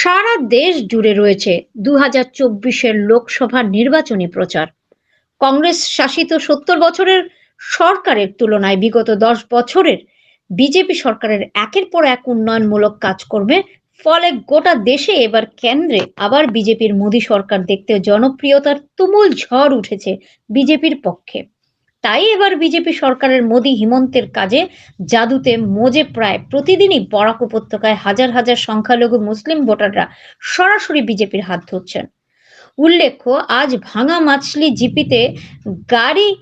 সারা দেশ জুড়ে রয়েছে দু হাজার চব্বিশের লোকসভা নির্বাচনী প্রচার। কংগ্রেস শাসিত সত্তর বছরের সরকারের তুলনায় বিগত দশ বছরের বিজেপি সরকারের একের পর এক উন্নয়নমূলক কাজ করবে ফলে গোটা দেশে এবার কেন্দ্রে আবার বিজেপির মোদী সরকার দেখতে জনপ্রিয়তার তুমুল ঝড় উঠেছে বিজেপির পক্ষে। তাই এবার বিজেপি সরকারের মোদী হিমন্তের কাজে জাদুতে মজে প্রায় প্রতিদিনই বরাক উপত্যকায় হাজার হাজার সংখ্যালঘু মুসলিম ভোটাররা সরাসরি বিজেপির হাত ধরছেন। উল্লেখ্য, আজ ভাঙা মাছলি জিপিতে গাড়ি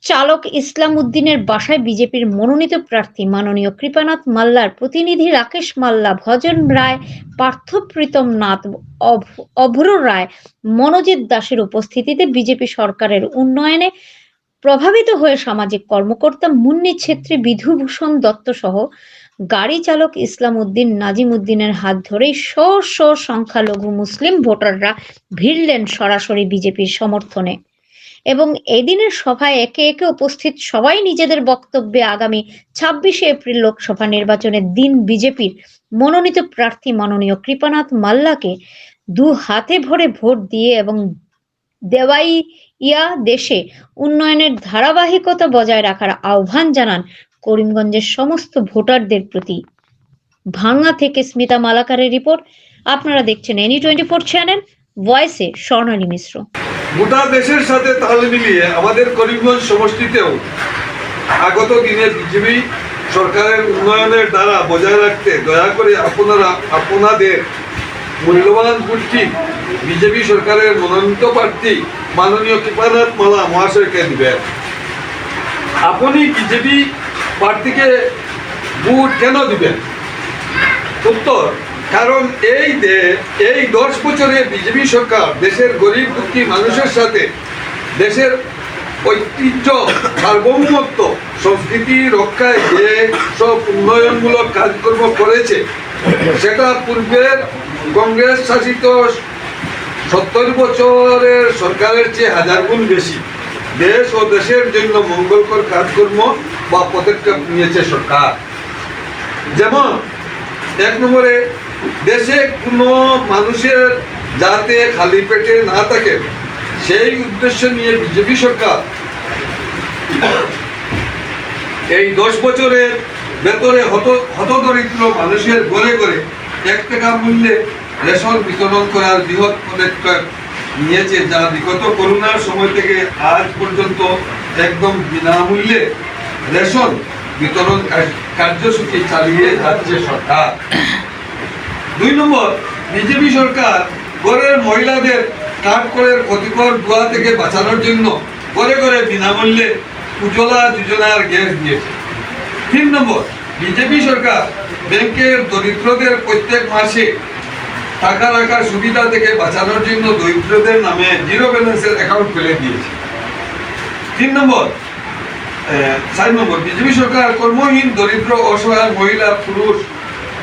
চালক ইসলাম উদ্দিনের বাসায় বিজেপির মনোনীত প্রার্থী মাননীয় কৃপানাথ মাল্লার প্রতিনিধি রাকেশ মাল্লা, ভজন রায়, পার্থপ্রীতম নাথ, অভ- অভ্র রায়, মনোজিৎ দাসের উপস্থিতিতে বিজেপি সরকারের উন্নয়নে প্রভাবিত হয়ে সামাজিক কর্মকর্তা মুন্নি ছেত্রী বিধুভূষণ দত্ত সহ গাড়ি চালক ইসলাম উদ্দিন নাজিম উদ্দিনের হাত ধরেই শ শ সংখ্যালঘু মুসলিম ভোটাররা ভিড়লেন সরাসরি বিজেপির সমর্থনে। এবং এদিনের সভায় একে একে উপস্থিত সবাই নিজেদের বক্তব্যে আগামী ছাব্বিশে এপ্রিল লোকসভা নির্বাচনের দিন বিজেপির মনোনীত প্রার্থী মাননীয় কৃপানাথ মাল্লাকে দু হাতে ভরে ভোট দিয়ে এবং দেওয়াইয়া দেশে উন্নয়নের ধারাবাহিকতা বজায় রাখার আহ্বান জানান করিমগঞ্জের সমস্ত ভোটারদের প্রতি। ভাঙ্গা থেকে স্মিতা মালাকারের রিপোর্ট। আপনারা দেখছেন এনি টোয়েন্টি ফোর চ্যানেল, ভয়েসে স্বর্ণালী মিশ্র। গোটা দেশের সাথে তাল মিলিয়ে আমাদের করিমগঞ্জ সমষ্টিতেও আগত দিনে বিজেপি সরকারের উন্নয়নের দ্বারা বজায় রাখতে দয়া করে আপনারা আপনাদের মূল্যবান ভোটটি বিজেপি সরকারের মনোনীত প্রার্থী মাননীয় কৃপানাথ মালা মহাশয়কে দিবেন। আপনি বিজেপি প্রার্থীকে ভোট কেন দিবেন? উত্তর, কারণ এই এই দশ বছরে বিজেপি সরকার দেশের গরিব দুঃখী মানুষের সাথে দেশের ঐতিহ্য, সার্বভৌমত্ব, সংস্কৃতি রক্ষায় যে সব উন্নয়নমূলক কাজকর্ম করেছে, সেটা পূর্বের কংগ্রেস শাসিত সত্তর বছরের সরকারের চেয়ে হাজার গুণ বেশি। দেশ ও দেশের জন্য মঙ্গলকর কাজকর্ম বা পদক্ষেপ নিয়েছে সরকার। যেমন, এক নম্বরে, দেশে কোনো মানুষের যাতে খালি পেটে না থাকে, সেই উদ্দেশ্য নিয়ে বিজেপি সরকার এই দশ বছরের ভেতরে হত হতদরিদ্র মানুষের ঘরে ঘরে এক টাকা মূল্যে রেশন বিতরণ করার বৃহৎ পদক্ষেপ নিয়েছে যা বিগত করোনার সময় থেকে আজ পর্যন্ত একদম বিনামূল্যে রেশন বিতরণ কার- কার্যসূচি চালিয়ে যাচ্ছে সরকার। দুই নম্বর, বিজেপি সরকার ঘরের মহিলাদের করে ক্ষতিকর ধোয়া থেকে বাঁচানোর জন্য ঘরে ঘরে বিনামূল্যে উজ্জ্বলা যোজনার গ্যাস দিয়েছে। তিন নম্বর, বিজেপি সরকার ব্যাংকের দরিদ্রদের প্রত্যেক মাসে টাকা রাখার সুবিধা থেকে বাঁচানোর জন্য দরিদ্রদের নামে জিরো ব্যালেন্সের অ্যাকাউন্ট খুলে দিয়েছে। তিন নম্বর চার নম্বর, বিজেপি সরকার কর্মহীন, দরিদ্র, অসহায়, মহিলা, পুরুষ,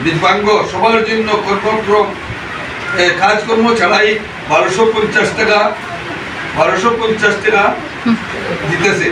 দিব্যাঙ্গ, সবার জন্য কর্মক্রম কাজকর্ম ছাড়াই বারোশো পঞ্চাশ টাকা, বারোশো পঞ্চাশ টাকা দিতেছে।